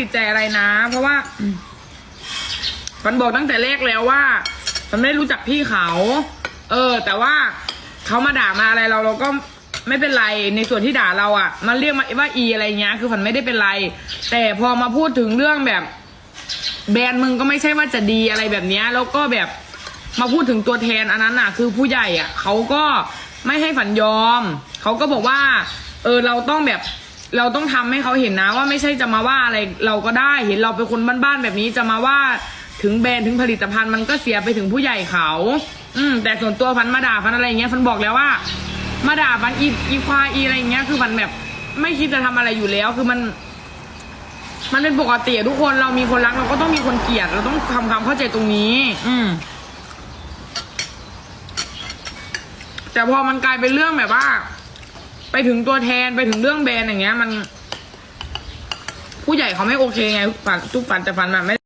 ติดใจอะไรนะ เพราะว่าฟันบอกตั้งแต่แรกแล้วว่าฟันไม่ได้รู้จักพี่เขา เออ แต่ว่าเขามาด่ามาอะไรเราเราก็ไม่เป็นไรในส่วนที่ด่าเราอะ่ะ มันเรียกมาว่าอีอะไรเงี้ย คือฟันไม่ได้เป็นไร แต่พอมาพูดถึงเรื่องแบบ แบรนด์มึงก็ไม่ใช่ว่าจะดีอะไรแบบเนี้ยแล้วก็แบบมาพูดถึงตัวแทนอันนั้นน่ะ คือผู้ใหญ่อะเขาก็ไม่ให้ฝันยอม เขาก็บอกว่า เออเราต้องแบบ เราต้องทำให้เขาเห็นนะว่าไม่ใช่จะมาว่าอะไรเราก็ได้เห็นเราเป็นคนบ้านๆแบบนี้จะมาว่าถึงแบรนด์ถึงผลิตภัณฑ์มันก็เสียไปถึงผู้ใหญ่เขา อืมแต่ส่วนตัวฟันมาด่าฟันอะไรอย่างเงี้ยฟันบอกแล้วว่า มาด่าฟันอีอีควายอีอะไรอย่างเงี้ยคือฟันแบบไม่คิดจะทำอะไรอยู่แล้วคือมัน มันเป็นปกติอะทุกคนเรามีคนรักเราก็ต้องมีคนเกลียด เราต้องทำความเข้าใจตรงนี้ อืมแต่พอมันกลายเป็นเรื่องแบบว่า ไปถึงตัวแทนไปถึงเรื่องแบรนด์อย่างเงี้ย มัน ผู้ใหญ่เขาไม่โอเคไงฝันทุกฝันแต่ฝันแบบไม่